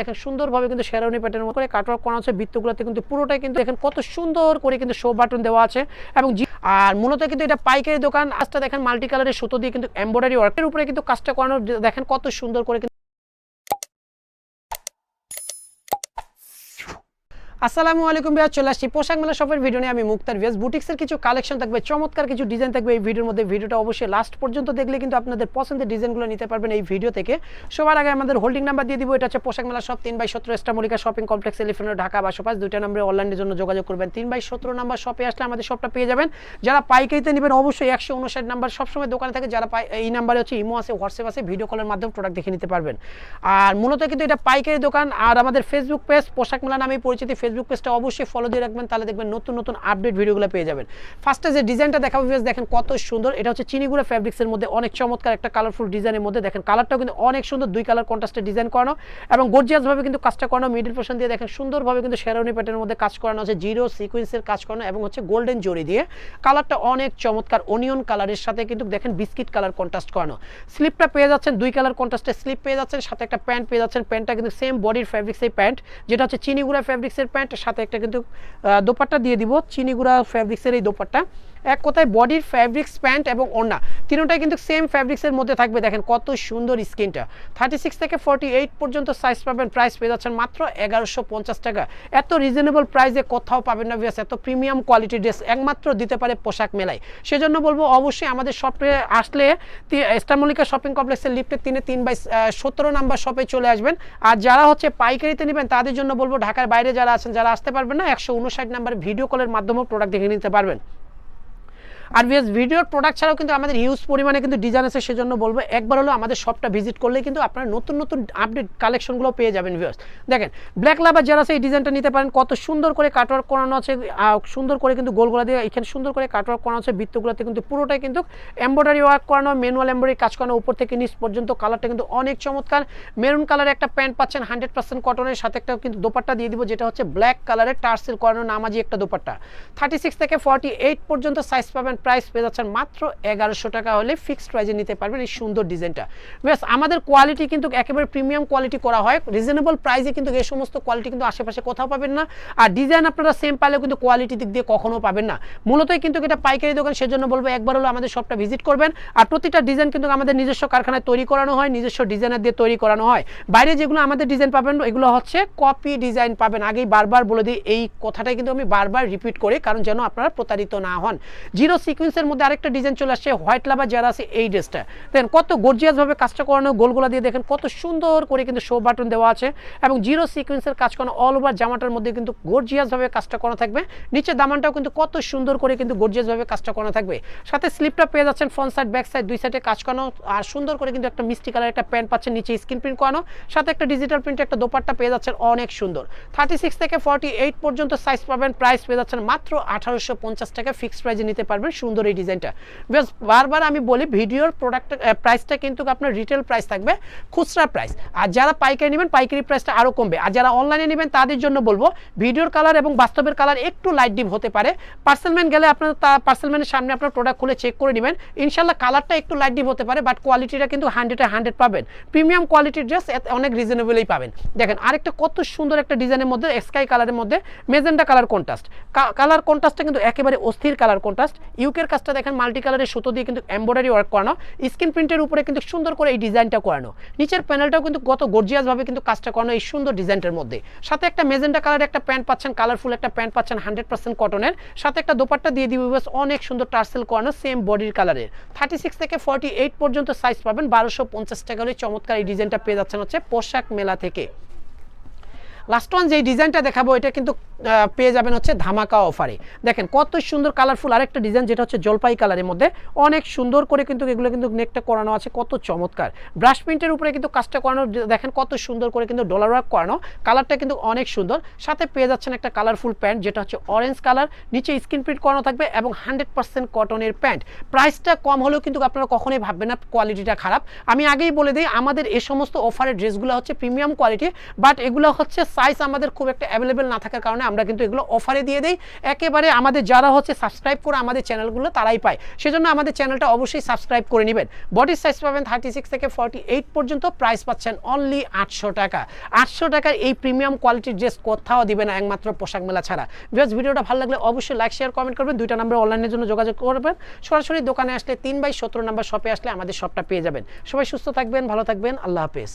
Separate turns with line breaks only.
দেখেন সুন্দরভাবে কিন্তু শেরাউনি প্যাটার্ন করে কাটওয়ার্ক করা আছে, বৃত্তগুলোতে কিন্তু পুরোটাই কিন্তু দেখেন কত সুন্দর করে কিন্তু শো বাটন দেওয়া আছে। এবং আর মূলত কিন্তু এটা পাইকারি দোকান, আজটা দেখেন মাল্টি কালারের সুতো দিয়ে কিন্তু এমব্রয়ডারি ওয়ার্কের উপরে কিন্তু কাজটা করানো, দেখেন কত সুন্দর করে আসসালামু আলাইকুম ভাইয়া চলে আসছি পোশাক মেলা শপের ভিডিও নিয়ে। আমি মুক্তার ভিয়াস বুটিক্সের কিছু কালেকশন থাকবে, চমৎকার কিছু ডিজাইন থাকবে এই ভিডিওর মধ্যে। ভিডিওটা অবশ্যই লাস্ট পর্যন্ত দেখলে কিন্তু আপনাদের পছন্দের ডিজাইনগুলো নিতে পারবেন এই ভিডিও থেকে। সবার আগে আমাদের হোল্ডিং নাম্বার দিয়ে দিব, এটা হচ্ছে পোশাক মেলা শপ তিন বাই সতেরো এস্টামলিকা শপিং কমপ্লেক্স এলিফেন্ট ঢাকা বাসো পাঁচ দুইটা নম্বরে অনলাইনের জন্য যোগাযোগ করবেন। তিন বাই সতেরো নাম্বার শপে আসলে আমাদের শপটা পেয়ে যাবেন। যারা পাইকারিতে নেবেন, অবশ্যই একশো উনষাট নাম্বার সবসময় দোকানে থাকে। যারা পাই এই নাম্বারে হচ্ছে ইমো আছে, হোয়াটসঅ্যাপ আছে ভিডিও কলের মাধ্যমে প্রোডাক্ট দেখে নিতে পারবেন। আর মূলত কিন্তু এটা পাইকারি দোকান। আর আমাদের ফেসবুক পেজ পোশাক মেলা নামে পরিচিতি। ফেসবুক পেজটা অবশ্যই ফলো দিয়ে রাখবেন, তাহলে দেখবেন নতুন নতুন আপডেট ভিডিওগুলো পেয়ে যাবেন। ফার্স্টে যে ডিজাইনটা দেখাবো ভিউয়ার্স দেখেন কত সুন্দর। এটা হচ্ছে চিনিগুড়া ফ্যাব্রিক্সের মধ্যে অনেক চমৎকার একটা কালারফুল ডিজাইনের মধ্যে। দেখেন কালারটাও কিন্তু অনেক সুন্দর, দুই কালার কন্ট্রাস্টে ডিজাইন করানো এবং গর্জিয়াসভাবে কিন্তু কাজটা করানো মিডিল পোর্শন দিয়ে দেখেন সুন্দরভাবে কিন্তু শেরাউনি প্যাটার্নের মধ্যে কাজ করানো আছে জিরো সিকুয়েন্সের কাজ করানো এবং হচ্ছে গোল্ডেন জরি দিয়ে। কালারটা অনেক চমৎকার অনিয়ন কালারের সাথে কিন্তু দেখেন বিস্কিট কালার কন্ট্রাস্ট করানো। স্লিপটা পেয়ে যাচ্ছেন, দুই কালার কন্ট্রাস্টের স্লিপ পেয়ে যাচ্ছেন, সাথে একটা প্যান্ট পেয়ে যাচ্ছেন প্যান্টটা কিন্তু সেম বডির ফ্যাব্রিক্সের প্যান্ট যেটা হচ্ছে চিনিগুড়া ফ্যাব্রিক্সের প্যান্ট সাথে একটা কিন্তু দোপাট্টা দিয়ে দিব। চিনি গুঁড়া ফ্যাব্রিক্সের এই দোপাট্টা। এক কথায় বডির ফ্যাব্রিক্স প্যান্ট এবং ওড়না। তিনটাই কিন্তু সেম ফ্যাব্রিক্সের মধ্যে থাকবে। দেখেন কত সুন্দর স্কিনটা। থার্টি সিক্স থেকে ফর্টি এইট পর্যন্ত সাইজ পাবেন। প্রাইস পেয়ে যাচ্ছেন মাত্র এগারোশো পঞ্চাশ টাকা। এত রিজনেবল প্রাইসে কোথাও পাবেন না ভিয়াস এত প্রিমিয়াম কোয়ালিটি ড্রেস একমাত্র দিতে পারে পোশাক মেলায়। সেজন্য বলব অবশ্যই আমাদের শপে আসলে স্টারমলিকা শপিং কমপ্লেক্সের লিফটের তিনে তিন বাই সতেরো নাম্বার শপে চলে আসবেন। আর যারা হচ্ছে পাইকারিতে নেবেন, তাদের জন্য বলব ঢাকার বাইরে যারা আছেন, যারা আসতে পারবেন না, একশো উনষাট নাম্বার ভিডিও কলের মাধ্যমেও প্রোডাক্ট দেখে নিতে পারবেন। আর ভিএস ভিডিওর প্রোডাক্ট ছাড়াও কিন্তু আমাদের হিউজ পরিমাণে কিন্তু ডিজাইন আছে, সেজন্য বলব, একবার হলো আমাদের শপটা ভিজিট করলে কিন্তু আপনারা নতুন নতুন আপডেট কালেকশনগুলো পেয়ে যাবেন ভিউয়ার্স দেখেন ব্ল্যাক লাভার যারা এই ডিজাইনটা নিতে পারেন, কত সুন্দর করে কাটওয়ার্ক করানো আছে সুন্দর করে কিন্তু গোলগোলা দিয়ে, এখানে সুন্দর করে কাটওয়ার্ক করানো আছে, বৃত্তগুলোতে কিন্তু পুরোটাই কিন্তু এমব্রয়ডারি ওয়ার্ক করানো ম্যানুয়াল এমব্রয়ডারি কাজ করানো, উপর থেকে নিচ পর্যন্ত কালারটা কিন্তু অনেক চমৎকার। মেরুন কালারের একটা প্যান্ট পাচ্ছেন হান্ড্রেড পার্সেন্ট কটনের সাথে একটা কিন্তু দোপাট্টা দিয়ে দিব, যেটা হচ্ছে ব্ল্যাক কালারের টার্সেল করানো, নামাজি একটা দোপাট্টা। থার্টি সিক্স থেকে ফর্টি এইট পর্যন্ত সাইজ পাবেন প্রাইস পেয়ে যাচ্ছেন মাত্র এগারোশো টাকা হলে ফিক্সড প্রাইজে নিতে পারবেন এই সুন্দর ডিজাইনটা। বেশ, আমাদের কোয়ালিটি কিন্তু একেবারে প্রিমিয়াম কোয়ালিটি করা হয়। রিজনেবল প্রাইসে কিন্তু এই সমস্ত কোয়ালিটি কিন্তু আশেপাশে কোথাও পাবেন না। আর ডিজাইন আপনারা সেম পাইলেও কিন্তু কোয়ালিটি দিক দিয়ে কখনো পাবেন না। মূলতই কিন্তু এটা পাইকারি দোকান, সেজন্য বলব একবার হলো আমাদের শপটা ভিজিট করবেন। আর প্রতিটা ডিজাইন কিন্তু আমাদের নিজস্ব কারখানায় তৈরি করানো হয়, নিজস্ব ডিজাইনার দিয়ে তৈরি করানো হয়। বাইরে যেগুলো আমাদের ডিজাইন পাবেন, এগুলো হচ্ছে কপি ডিজাইন পাবেন। আগেই বারবার বলে দিই, এই কথাটাই কিন্তু আমি বারবার রিপিট করি, কারণ যেন আপনারা প্রতারিত না হন। জিরো সিকুয়েন্সের মধ্যে আরেকটা ডিজাইন চলে আসছে হোয়াইট লাভার যারা আছে এই ড্রেসটা দেখেন কত গর্জিয়াস ভাবে কাজটা করানো, গোলগোলা দিয়ে দেখেন কত সুন্দর করে কিন্তু শো বাটন দেওয়া আছে এবং জিরো সিকুয়েন্সের কাজ করানো অল ওভার জামাটার মধ্যে কিন্তু গর্জিয়াস ভাবে কাজটা করা থাকবে। নিচে দামানটাও কিন্তু কত সুন্দর করে কিন্তু গর্জিয়াস ভাবে কাজটা করা থাকবে। সাথে স্লিপটা পেয়ে যাচ্ছেন ফ্রন্ট সাইড ব্যাক সাইড দুই সাইডে কাজ করানো আর সুন্দর করে কিন্তু একটা মিষ্টি কালার একটা প্যান্ট পাচ্ছেন নিচে স্ক্রিন প্রিন্ট করানো। সাথে একটা ডিজিটাল প্রিন্ট একটা দোপাট্টা পেয়ে যাচ্ছেন অনেক সুন্দর। থার্টি সিক্স থেকে ফর্টি এইট পর্যন্ত সাইজ পাবেন প্রাইস পেয়ে যাচ্ছেন মাত্র আঠারোশো পঞ্চাশ টাকা ফিক্সড প্রাইজে নিতে পারবেন। সুন্দর এই ডিজাইনটা। বেশ বারবার আমি বলি, ভিডিওর প্রোডাক্ট প্রাইসটা কিন্তু আপনার রিটেল প্রাইস থাকবে, খুচরা প্রাইস আর যারা পাইকারি নেবেন, পাইকারি প্রাইসটা আরও কমবে। আর যারা অনলাইনে নেবেন, তাদের জন্য বলব, ভিডিওর কালার এবং বাস্তবের কালার একটু লাইট ডিপ হতে পারে। পার্সেলম্যান গেলে আপনার তা পার্সেলম্যানের সামনে আপনার প্রোডাক্ট খুলে চেক করে নেবেন। ইনশাল্লাহ কালারটা একটু লাইট ডিপ হতে পারে বাট কোয়ালিটিটা কিন্তু হান্ড্রেডে হান্ড্রেড পাবেন। প্রিমিয়াম কোয়ালিটির ড্রেস অনেক রিজনেবলই পাবেন। দেখেন, আরেকটা কত সুন্দর একটা ডিজাইনের মধ্যে স্কাই কালারের মধ্যে মেজেন্ডা কালার কন্ট্রাস্ট কালার কন্ট্রাস্টটা কিন্তু একেবারে অস্থির কালার কন্ট্রাস্ট ইউকের কাজটা দেখেন মাল্টি কালারের সুতো দিয়ে কিন্তু এমব্রয়ডারি ওয়ার্ক করানো স্ক্রিন প্রিন্টের উপরে কিন্তু সুন্দর করে এই ডিজাইনটা করানো। নিচের প্যানেলটাও কিন্তু কত গর্জিয়াসভাবে কিন্তু কাজটা করানো এই সুন্দর ডিজাইনটার মধ্যে। সাথে একটা মেজেন্ডা কালারের একটা প্যান্ট পাচ্ছেন কালারফুল একটা প্যান্ট পাচ্ছেন হান্ড্রেড পার্সেন্ট কটনের সাথে একটা দোপাট্টা দিয়ে দিবে অনেক সুন্দর টার্সেল করানো সেম বডির কালারের থার্টি সিক্স থেকে ফর্টি এইট পর্যন্ত সাইজ পাবেন, বারোশো পঞ্চাশ টাকা হলে চমৎকার এই ডিজাইনটা পেয়ে যাচ্ছেন হচ্ছে পোশাক মেলা থেকে। লাস্ট ওয়ান যেই ডিজাইনটা দেখাবো, এটা কিন্তু পেয়ে যাবেন হচ্ছে ধামাকা অফারে। দেখেন, কত সুন্দর কালারফুল আরেকটা ডিজাইন যেটা হচ্ছে জলপাই কালারের মধ্যে। অনেক সুন্দর করে কিন্তু এগুলো কিন্তু নেকটা করানো আছে, কত চমৎকার। ব্রাশ প্রিন্টের উপরে কিন্তু কাজটা করানো দেখেন কত সুন্দর করে কিন্তু ডলার ওয়ার্ক করানো। কালারটা কিন্তু অনেক সুন্দর। সাথে পেয়ে যাচ্ছেন একটা কালারফুল প্যান্ট যেটা হচ্ছে অরেঞ্জ কালার নিচে স্ক্রিন প্রিন্ট করানো থাকবে এবং হান্ড্রেড পার্সেন্ট কটনের প্যান্ট প্রাইসটা কম হলেও কিন্তু আপনারা কখনোই ভাববেন না কোয়ালিটিটা খারাপ। আমি আগেই বলে দিই, আমাদের এ সমস্ত অফারের ড্রেসগুলো হচ্ছে প্রিমিয়াম কোয়ালিটি বাট এগুলো হচ্ছে সাইজ আমাদের খুব একটা অ্যাভেলেবেল না থাকার কারণে আমরা কিন্তু এগুলো অফারে দিয়ে দিই। একেবারে আমাদের যারা হচ্ছে সাবস্ক্রাইব করে আমাদের চ্যানেলগুলো তারাই পায়। সেজন্য আমাদের চ্যানেলটা অবশ্যই সাবস্ক্রাইব করে নেবেন। বডি সাইজ পাবেন থার্টি সিক্স থেকে ফর্টি এইট পর্যন্ত প্রাইস পাচ্ছেন অনলি আটশো টাকা। আটশো টাকার এই প্রিমিয়াম কোয়ালিটির ড্রেস কোথাও দিবে না একমাত্র পোশাক মেলা ছাড়া। ভিউয়ার্স ভিডিওটা ভালো লাগলে অবশ্যই লাইক শেয়ার কমেন্ট করবেন। দুইটা নাম্বার অনলাইনের জন্য যোগাযোগ করবেন। সরাসরি দোকানে আসলে তিন বাই সতেরো নাম্বার শপে আসলে আমাদের শপটা পেয়ে যাবেন। সবাই সুস্থ থাকবেন, ভালো থাকবেন। আল্লাহ হাফেজ।